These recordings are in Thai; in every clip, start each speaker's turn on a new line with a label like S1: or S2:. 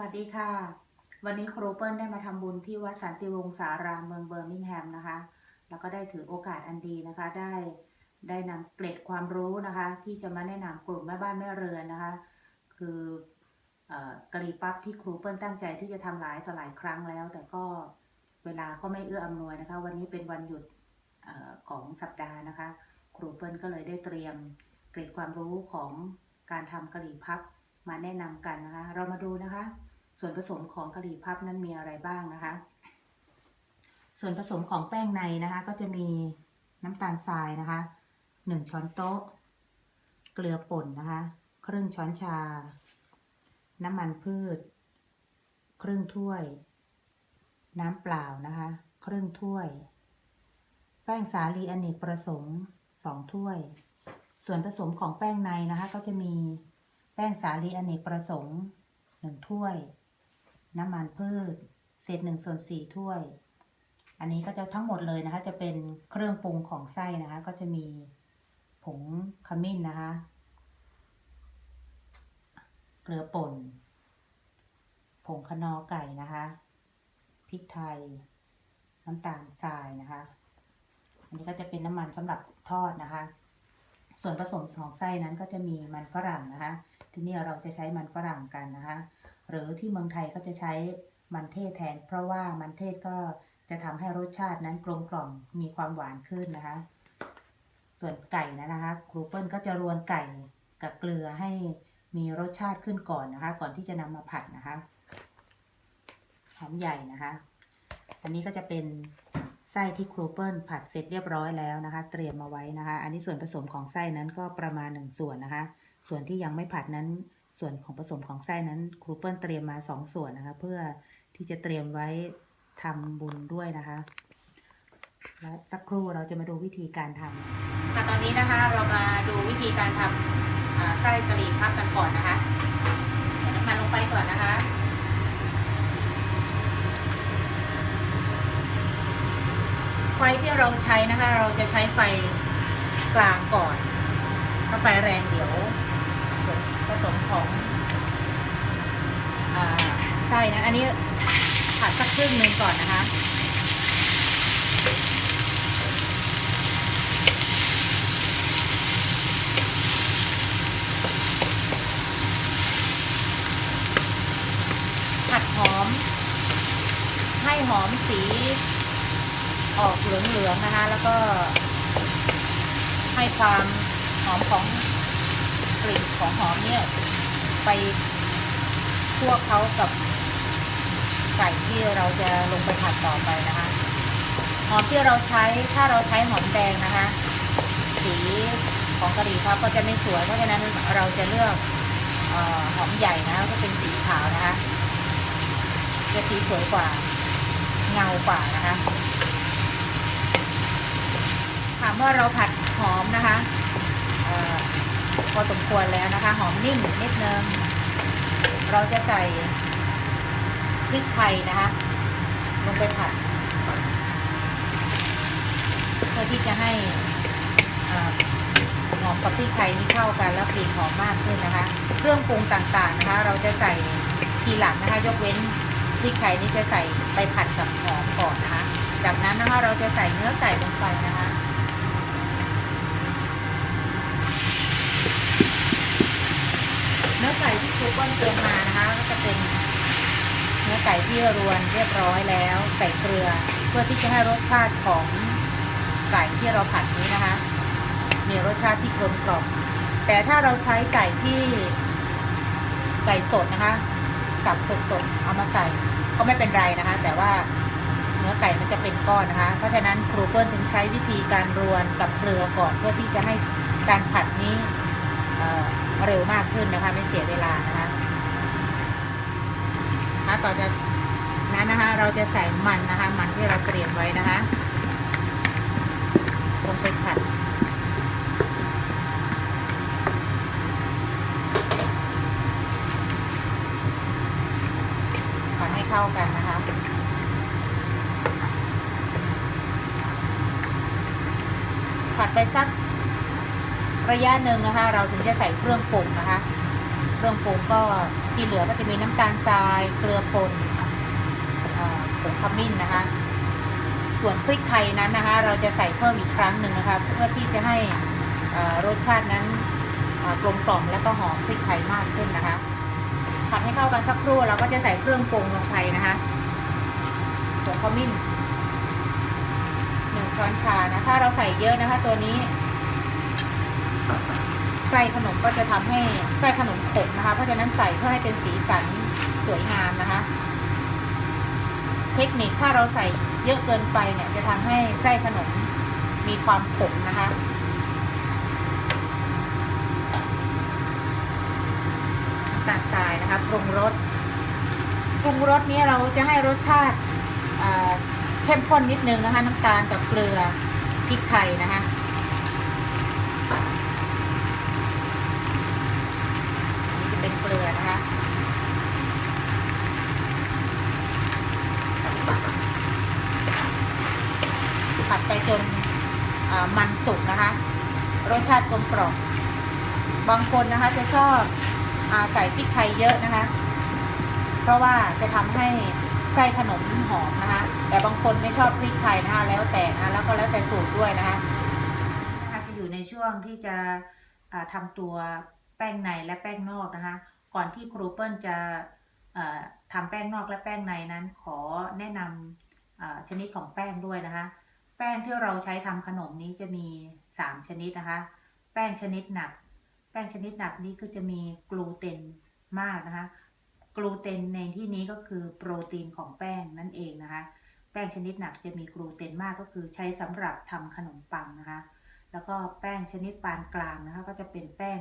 S1: วัสดีค่ะ วันนี้ครูเปิลได้มาทำบุญที่วัดสันติวงศารามเมืองเบอร์มิงแฮมนะคะ แล้วก็ได้ถือโอกาสอันดีนะคะ ได้ได้นำเกร็ดความรู้นะคะ ที่จะมาแนะนำกลุ่มแม่บ้านแม่เรือนนะคะ คืออกะหรี่ปั๊บที่ครูเปิลตั้งใจที่จะทำหลายต่อหลายครั้งแล้ว แต่ก็เวลาก็ไม่เอื้ออำนวยนะคะ วันนี้เป็นวันหยุดเอ่อของสัปดาห์นะคะ ครูเปิลก็เลยได้เตรียมเกร็ดความรู้ของการทำกะหรี่พับมาแนะนำกันนะคะ เรามาดูนะคะ ส่วนผสมของกะหรี่พับนั้นมีอะไรบ้างนะคะ ส่วนผสมของแป้งในนะคะ ก็จะมีน้ำตาลทรายนะคะหนึ่งช้อนโต๊ะ เกลือป่นนะคะครึ่งช้อนชา น้ำมันพืช ครึ่งถ้วย น้ำเปล่านะคะ ครึ่งถ้วย แป้งสาลีอเนกประสงค์สองถ้วย ส่วนผสมของแป้งในนะคะ ก็จะมีแป้งสาลีอเนกประสงค์หนึ่งถ้วย น้ำมันพืช เศษหนึ่งส่วนสี่ถ้วย อันนี้ก็จะทั้งหมดเลยนะคะ จะเป็นเครื่องปรุงของไส้นะคะ ก็จะมีผงขมิ้นนะคะ เกลือป่น ผงคะนอไก่นะคะ พริกไทย น้ำตาลทรายนะคะ อันนี้ก็จะเป็นน้ำมันสำหรับทอดนะคะ ส่วนผสมของไส้นั้นก็จะมีมันฝรั่งนะคะ ที่นี่เราจะใช้มันฝรั่งกันนะคะ หรือที่เมืองไทยก็จะใช้มันเทศแทน เพราะว่ามันเทศก็จะทำให้รสชาตินั้นกลมกล่อมมีความหวานขึ้นนะคะ ส่วนไก่นะนะคะครูเปิลก็จะรวนไก่กับเกลือให้มีรสชาติขึ้นก่อนนะคะ ก่อนที่จะนำมาผัดนะคะหอมใหญ่นะคะ อันนี้ก็จะเป็นไส้ที่ครูเปิลผัดเสร็จเรียบร้อยแล้วนะคะ เตรียมมาไว้นะคะ อันนี้ส่วนผสมของไส้นั้นก็ประมาณหนึ่งส่วนนะคะ ส่วนที่ยังไม่ผัดนั้น ส่วนของผสมของไส้นั้นครูเปิลเตรียมมาสองส่วนนะคะ เพื่อที่จะเตรียมไว้ทำบุญด้วยนะคะ และสักครู่เราจะมาดูวิธีการทำค่ะตอนนี้นะคะเรามาดูวิธีการทำไส้กะหรี่พับกันก่อนนะคะใส่น้ำมันลงไปก่อนนะคะไฟที่เราใช้นะคะ เราจะใช้ไฟกลางก่อน ถ้าไฟแรงเดี๋ยว ผสมของอไส้นะอันนี้ผัดสักครึ่งหนึ่งก่อนนะคะผัดหอม ให้หอมสีออกเหลืองๆนะคะ แล้วก็ให้ความหอมของ กลิ่นของหอมเนี่ย ไปคั่วเขากับไก่ที่เราจะลงไปผัดต่อไปนะคะ หอมที่เราใช้ถ้าเราใช้หอมแดงนะคะ สีของกะหรี่พับก็จะไม่สวยเพราะฉะนั้นเราจะเลือกออหอมใหญ่นะก็เป็นสีขาวนะคะจะสีสวยกว่าเงากว่านะคะถามว่าเราผัดหอมนะคะ พอสมควรแล้วนะคะ หอมนิ่มนิดนึง เราจะใส่พริกไทยนะคะ ลงไปผัด เพื่อที่จะให้หอมกับพริกไทยนี่เข้ากันแล้วกลิ่นหอมมากขึ้นนะคะ เครื่องปรุงต่างๆนะคะ เราจะใส่ทีหลังนะคะ ยกเว้นพริกไทยนี่จะใส่ไปผัดกับหอมก่อนนะคะ จากนั้นนะคะเราจะใส่เนื้อไก่ลงไปนะคะ เนื้อไก่ที่ค เรียมมานะคะก็จะเป็นเนื้อไก่ที่รวนเรียบร้อยแล้วใส่เกลือ เพื่อที่จะให้รสชาติของไก่ที่เราผัดนี้นะคะ มีรสชาติที่กลมกล่อมแต่ถ้าเราใช้ไก่ที่ไก่สดนะคะสับสดๆเอามาใส่ก็ไม่เป็นไรนะคะ แต่ว่าเนื้อไก่มันจะเป็นก้อนนะคะ เพราะฉะนั้นครูเปิ้ลถึงใช้วิธีการรวนกับเกลือก่อนเพื่อที่จะให้การผัดนี้เเร็วมากขึ้นนะคะ ไม่เสียเวลานะคะ ถ้าต่อจากนั้นนะคะ เราจะใส่มันนะคะ มันที่เราเตรียมไว้นะคะ ลงไปผัดผัดให้เข้ากันนะคะผัดไปสักระยะหนึ่งนะคะ เราถึงจะใส่เครื่องปรุงนะคะ เครื่องปรุงก็ที่เหลือก็จะมีน้ำตาลทราย เกลือป่นผงขมิ้นนะคะ ส่วนพริกไทยนั้นนะคะ เราจะใส่เพิ่มอีกครั้งหนึ่งนะคะเพื่อที่จะให้รสชาตินั้นกลมกล่อมและก็หอมพริกไทยมากขึ้นนะคะผัดให้เข้ากันสักครู่เราก็จะใส่เครื่องปรุงลงไปนะคะผงขมิ้นหนึ่งช้อนชานะถ้าเราใส่เยอะนะคะ ตัวนี้ ส้ขนมก็จะทำให้ไส้ขนมขมนะคะ เพราะฉะนั้นใส่เพื่อให้เป็นสีสันสวยงามนะคะ เทคนิคถ้าเราใส่เยอะเกินไปเนี่ย จะทำให้ไส้ขนมมีความขมนะคะตาลทรายนะคะปรุงรสปรุงรสนี้เราจะให้รสชาติเข้มข้นนิดนึงนะคะ น้ำตาลกับเกลือพริกไทยนะคะ อันนี้จะเป็นเกลือนะคะ ผัด ไปจนมันสุกนะคะ รสชาติกลมกล่อมบางคนนะคะจะชอบอใส่พริกไทยเยอะนะคะ เพราะว่าจะทำให้ไส้ขนมหอมนะคะ แต่บางคนไม่ชอบพริกไทยนะคะ แล้วแต่นะะแล้วก็แล้วแต่สูตรด้วยนะคะนะคะจะอยู่ในช่วงที่จะอ่าทำตัวแป้งในและแป้งนอกนะคะ ก่อนที่ครูเปิลจะเอ่อทำแป้งนอกและแป้งในนั้น ขอแนะนำอ่าชนิดของแป้งด้วยนะคะ แป้งที่เราใช้ทำขนมนี้จะมี 3 ชนิดนะคะ แป้งชนิดหนัก แป้งชนิดหนักนี้ก็จะมีกลูเตนมากนะคะ กลูเตนในที่นี้ก็คือโปรตีนของแป้งนั่นเองนะคะ แป้งชนิดหนักจะมีกลูเตนมากก็คือใช้สำหรับทำขนมปังนะคะ แล้วก็แป้งชนิดปานกลางนะคะ ก็จะเป็นแป้ง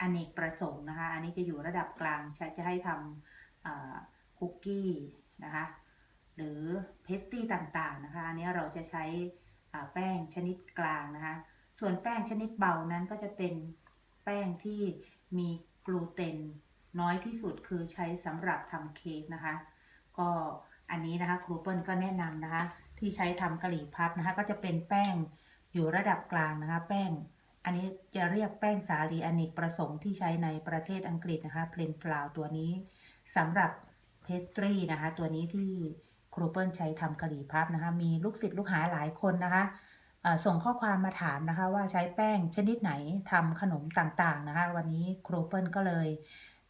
S1: อเนกประสงค์นะคะ อันนี้จะอยู่ระดับกลางใช้จะให้ทำคุกกี้นะคะ หรือเพสตี้ต่างๆนะคะอันนี้เราจะใช้แป้งชนิดกลางนะคะ ส่วนแป้งชนิดเบานั้นก็จะเป็นแป้งที่มีกลูเตนน้อยที่สุดคือใช้สำหรับทำเค้กนะคะ ก็อันนี้นะคะครูเปิลก็แนะนำนะคะ ที่ใช้ทำกะหรี่พับนะคะ ก็จะเป็นแป้งอยู่ระดับกลางนะคะ แป้ง อันนี้จะเรียกแป้งสาลีอเนกประสงค์ที่ใช้ในประเทศอังกฤษนะคะเพลนฟลาวตัวนี้สำหรับเพสตรีนะคะ ตัวนี้ที่ ครูเปิลใช้ทำกะหรี่พับนะคะ มีลูกศิษย์ลูกหาหลายคนนะคะส่งข้อความมาถามนะคะว่าใช้แป้งชนิดไหนทำขนมต่างๆนะคะ วันนี้ครูเปิลก็เลย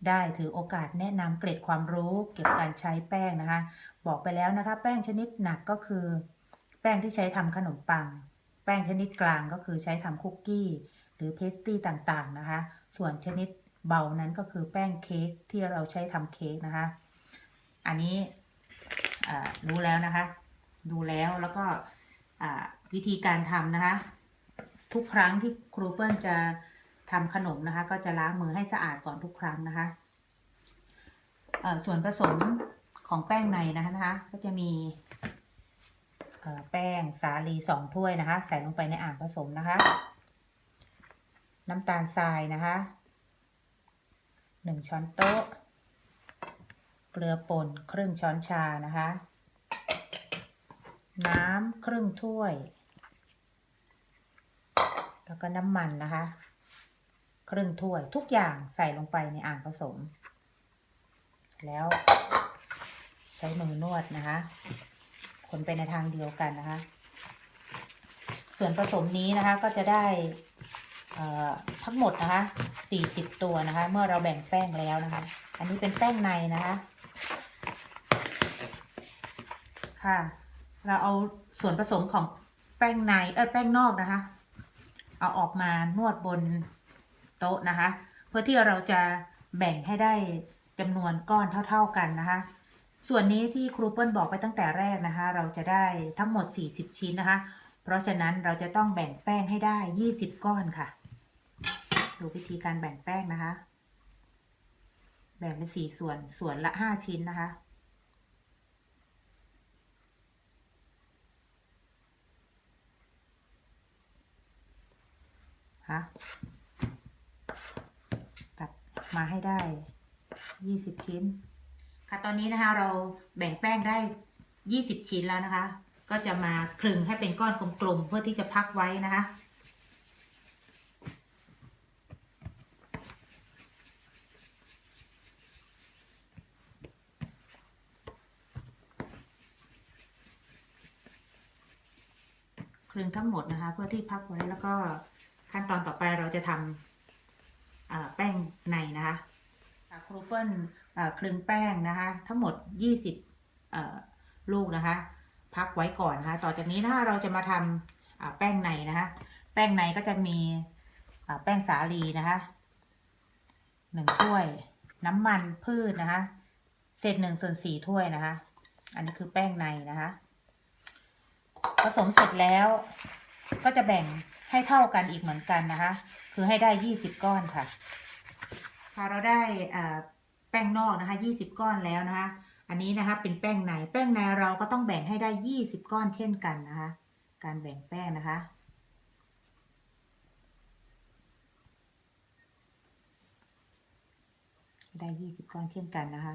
S1: ได้ถือโอกาสแนะนำเกร็ดความรู้เกี่ยวกับการใช้แป้งนะคะ บอกไปแล้วนะคะ แป้งชนิดหนักก็คือ แป้งที่ใช้ทำขนมปัง แป้งชนิดกลางก็คือใช้ทำคุกกี้ หรือเพสตรีต่างๆนะคะ ส่วนชนิดเบานั้นก็คือแป้งเค้กที่เราใช้ทำเค้กนะคะ อันนี้ รู้แล้วนะคะ ดูแล้วแล้วก็วิธีการทำนะคะ ทุกครั้งที่ครูเปิลจะทำขนมนะคะ ก็จะล้างมือให้สะอาดก่อนทุกครั้งนะคะส่วนผสมของแป้งในนะคะนะคะ ก็จะมีแป้งสาลีสองถ้วยนะคะ ใส่ลงไปในอ่างผสมนะคะ น้ำตาลทรายนะคะหนึ่งช้อนโต๊ะ เกลือป่นครึ่งช้อนชานะคะ น้ำครึ่งถ้วย แล้วก็น้ำมันนะคะ ครึ่งถ้วยทุกอย่างใส่ลงไปในอ่างผสม แล้วใช้มือนวดนะคะ คนไปในทางเดียวกันนะคะ ส่วนผสมนี้นะคะก็จะได้ ทั้งหมดนะคะ40ตัวนะคะ เมื่อเราแบ่งแป้งแล้วนะคะ อันนี้เป็นแป้งในนะคะ ค่ะ เราเอาส่วนผสมของแป้งในเออแป้งนอกนะคะ เอาออกมานวดบนโต๊ะนะคะ เพื่อที่เราจะแบ่งให้ได้จำนวนก้อนเท่า ๆกันนะคะ ส่วนนี้ที่ครูเปิ้ลบอกไปตั้งแต่แรกนะคะ เราจะได้ทั้งหมด 40 ชิ้นนะคะ เพราะฉะนั้นเราจะต้องแบ่งแป้งให้ได้ 20 ก้อนค่ะ ดูวิธีการแบ่งแป้งนะคะ แบ่งเป็นสี่ส่วน ส่วนละ5ชิ้นนะคะ ค่ะ ตัดมาให้ได้20ชิ้น ค่ะ ตอนนี้นะคะเราแบ่งแป้งได้20ชิ้นแล้วนะคะ ก็จะมาคลึงให้เป็นก้อนกลมๆ เพื่อที่จะพักไว้นะคะ คลึงทั้งหมดนะคะ เพื่อที่พักไว้แล้วก็ขั้นตอนต่อไปเราจะทำแป้งในนะคะครูเปิลคลึงแป้งนะคะ ทั้งหมด 20 ลูกนะคะ พักไว้ก่อนนะคะต่อจากนี้นะคะเราจะมาทำแป้งในนะคะ แป้งในก็จะมีแป้งสาลีนะคะหนึ่งถ้วย น้ำมันพืชนะคะ เศษหนึ่งส่วนสี่ถ้วยนะคะ อันนี้คือแป้งในนะคะ ผสมเสร็จแล้ว ก็จะแบ่งให้เท่ากันอีกเหมือนกันนะคะ คือให้ได้ยี่สิบก้อนค่ะค่ะเราได้แป้งนอกนะคะยี่สิบก้อนแล้วนะคะ อันนี้นะคะเป็นแป้งในแป้งในเราก็ต้องแบ่งให้ได้ยี่สิบก้อนเช่นกันนะคะ การแบ่งแป้งนะคะได้ยี่สิบก้อนเช่นกันนะคะ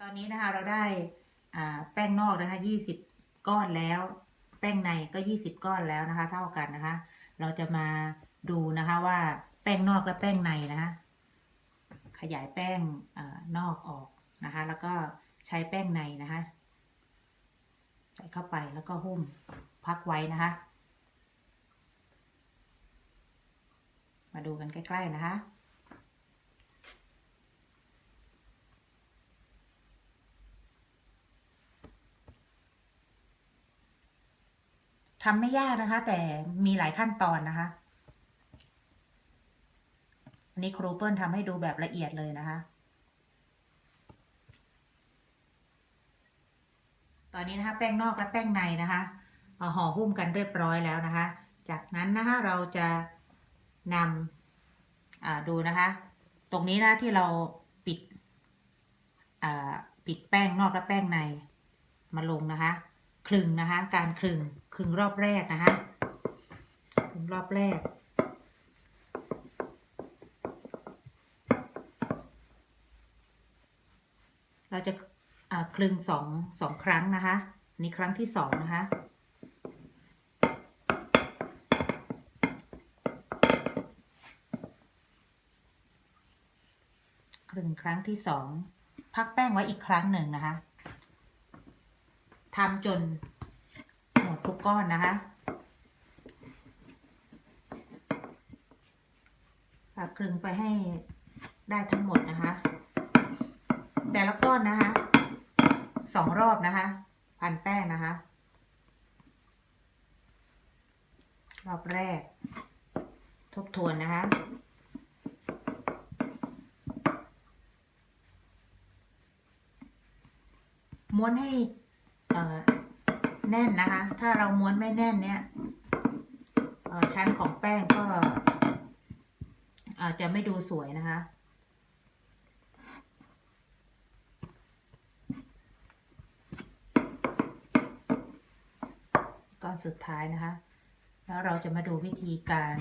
S1: ตอนนี้นะคะเราได้ แป้งนอกนะคะยี่สิบก้อนแล้ว แป้งในก็ยี่สิบก้อนแล้วนะคะ เท่ากันนะคะ เราจะมาดูนะคะว่าแป้งนอกและแป้งในนะคะ ขยายแป้งอนอกออกนะคะ แล้วก็ใช้แป้งในนะคะ ใส่เข้าไปแล้วก็หุ้มพักไว้นะคะ มาดูกันใกล้ ๆ นะคะ ทำไม่ยากนะคะ แต่มีหลายขั้นตอนนะคะอันนี้ครูเปิลทำให้ดูแบบละเอียดเลยนะคะ ตอนนี้นะคะ แป้งนอกและแป้งในนะคะเอาห่อหุ้มกันเรียบร้อยแล้วนะคะ จากนั้นนะคะเราจะนำดูนะคะ ตรงนี้นะที่เราปิดปิดแป้งนอกและแป้งในมาลงนะคะ คลึงนะคะ การคลึง คลึงรอบแรกนะคะคลึงรอบแรก เราจะาคลึงสองสองครั้งนะคะนี่ครั้งที่สองนะคะคลึงครั้งที่สองพักแป้งไว้อีกครั้งหนึ่งนะคะทำจน ทุกก้อนนะคะค่ะคลึงไปให้ได้ทั้งหมดนะคะ แต่ละก้อนนะคะสองรอบนะคะ พันแป้งนะคะ รอบแรก ทบทวนนะคะม้วนให้อ่อ แน่นนะคะ ถ้าเราม้วนไม่แน่นเนี่ยชั้นของแป้งก็อาจจะไม่ดูสวยนะคะก้อนสุดท้ายนะคะ แล้วเราจะมาดูวิธีการ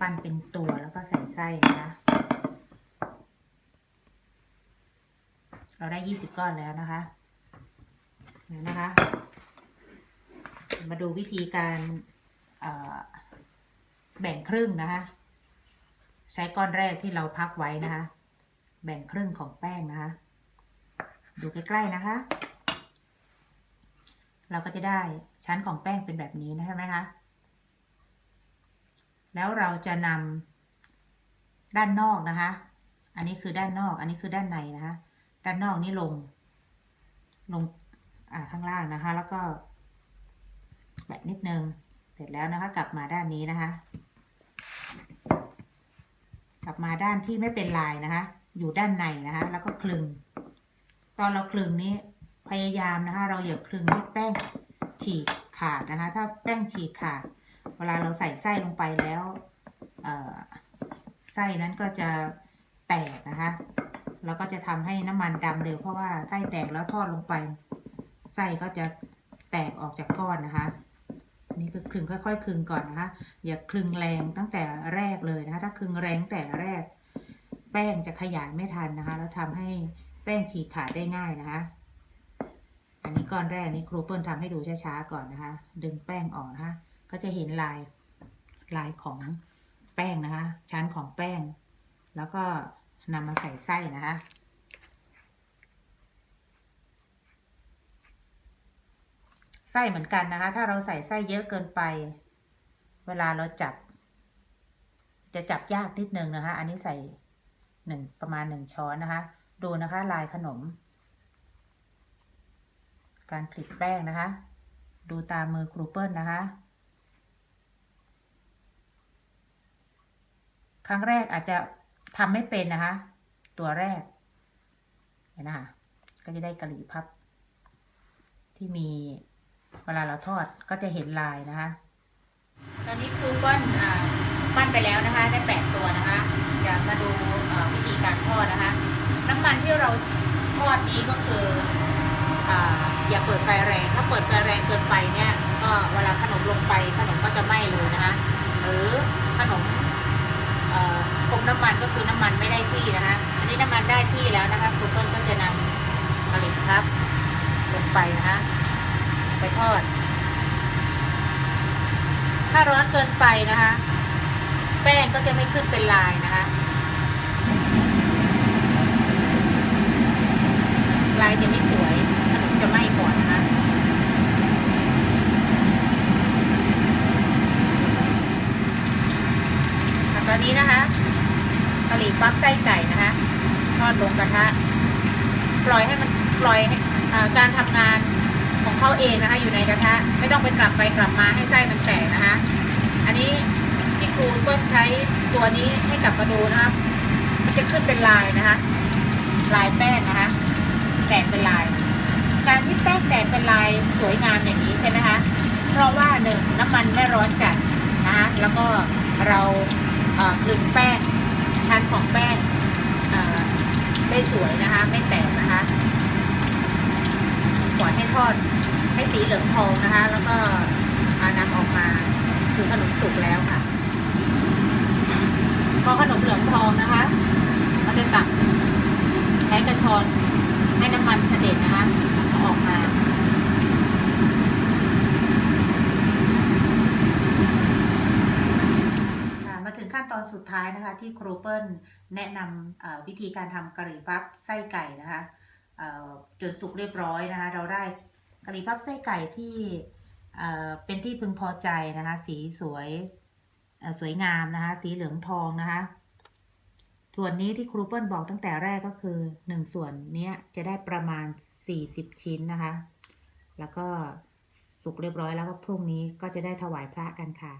S1: ปั้นเป็นตัวแล้วก็ใส่ไส้นะคะ เราได้ยี่สิบก้อนแล้วนะคะ นะคะ มาดูวิธีการแบ่งครึ่งนะคะ ใช้ก้อนแรกที่เราพักไว้นะคะ แบ่งครึ่งของแป้งนะคะ ดูใกล้ๆนะคะ เราก็จะได้ชั้นของแป้งเป็นแบบนี้นะใช่ไหมคะแล้วเราจะนำด้านนอกนะคะ อันนี้คือด้านนอก อันนี้คือด้านในนะคะ ด้านนอกนี่ลง ลง อ่าข้างล่างนะคะ แล้วก็แบบนิดนึง เสร็จแล้วนะคะ กลับมาด้านนี้นะคะ กลับมาด้านที่ไม่เป็นลายนะคะ อยู่ด้านในนะคะ แล้วก็คลึง ตอนเราคลึงนี้พยายามนะคะ เราอย่าคลึงให้แป้งฉีกขาดนะคะ ถ้าแป้งฉีกขาด เวลาเราใส่ไส้ลงไปแล้วไส้นั้นก็จะแตกนะคะ แล้วก็จะทำให้น้ำมันดำเร็วเพราะว่าไส้แตกแล้วทอดลงไป ไส้ก็จะแตกออกจากก้อนนะคะนี่คือคลึงค่อย ๆ คลึงก่อนนะคะ อย่าคลึงแรงตั้งแต่แรกเลยนะคะถ้าคลึงแรงแต่แรก แป้งจะขยายไม่ทันนะคะ แล้วทำให้แป้งฉีกขาดได้ง่ายนะคะ อันนี้ก้อนแรกนี้ครูเปิลทำให้ดูช้าๆก่อนนะคะ ดึงแป้งออกนะคะ ก็จะเห็นลายลายของแป้งนะคะ ชั้นของแป้ง แล้วก็นำมาใส่ไส้นะคะ ไส้เหมือนกันนะคะ ถ้าเราใส่ไส้เยอะเกินไป เวลาเราจับ จะจับยากนิดนึงนะคะ อันนี้ใส่หนึ่งประมาณหนึ่งช้อนนะคะ ดูนะคะลายขนม การคลิกแป้งนะคะ ดูตามมือครูเปิลนะคะ ครั้งแรกอาจจะทำไม่เป็นนะคะ ตัวแรกเห็นนะคะก็จะได้กะหรี่พับที่มี เวลาเราทอดก็จะเห็นลายนะคะ ตอนนี้ครูเปิ้ลอ่าปั้นไปแล้วนะคะ ได้แปดตัวนะคะเดี๋ยวมาดูวิธีการทอดนะคะ น้ำมันที่เราทอดนี้ก็คืออ่าอย่าเปิดไฟแรง ถ้าเปิดไฟแรงเกินไปเนี่ย ก็เวลาขนมลงไปขนมก็จะไหม้เลยนะคะ หรือขนมอ่อคมน้ำมันก็คือน้ำมันไม่ได้ที่นะคะ อันนี้น้ำมันได้ที่แล้วนะคะครูเปิ้ลก็จะนำผลิตครับ ลงไปนะคะ ไปทอด ถ้าร้อนเกินไปนะคะ แป้งก็จะไม่ขึ้นเป็นลายนะคะ ลายจะไม่สวยขนมจะไหม้ก่อนนะคะตอนนี้นะคะกะหรี่ปั๊บไส้ไก่นะคะ ทอดลงกระทะ ปล่อยให้มันปล่อยให้อ่าการทำงานของเขาเองนะคะ ต้องไปกลับไปกลับมาให้ไส้มันแตกนะคะ อันนี้ที่ครูก็ใช้ตัวนี้ให้กลับมาดูนะคะมันจะขึ้นเป็นลายนะคะ ลายแป้งนะคะ แตกเป็นลาย การที่แป้งแตกเป็นลายสวยงามอย่างนี้ใช่ไหมคะ เพราะว่าหนึ่งน้ำมันไม่ร้อนจัดนะคะแล้วก็เราเอ่อกลึงแป้งชั้นของแป้งได้สวยนะคะ ไม่แตกนะคะปล่อยให้ทอด ให้สีเหลืองทองนะคะ แล้วก็เอานำออกมาคือขนมสุกแล้วค่ะ พอขนมเหลืองทองนะคะเราจะตักใช้กระชอนให้น้ำมันเสด็จนะคะออกมามาถึงขั้นตอนสุดท้ายนะคะ ที่ครูเปิลแนะนำวิธีการทำกะหรี่ปั๊บไส้ไก่นะคะจนสุกเรียบร้อยนะคะ เราได้ กะหรี่พับไส้ไก่ที่เป็นที่พึงพอใจนะคะ สีสวยสวยงามนะคะ สีเหลืองทองนะคะ ส่วนนี้ที่ครูเปิลบอกตั้งแต่แรกก็คือ1ส่วนเนี้ยจะได้ประมาณ40ชิ้นนะคะ แล้วก็สุกเรียบร้อยแล้วก็พรุ่งนี้ก็จะได้ถวายพระกันค่ะ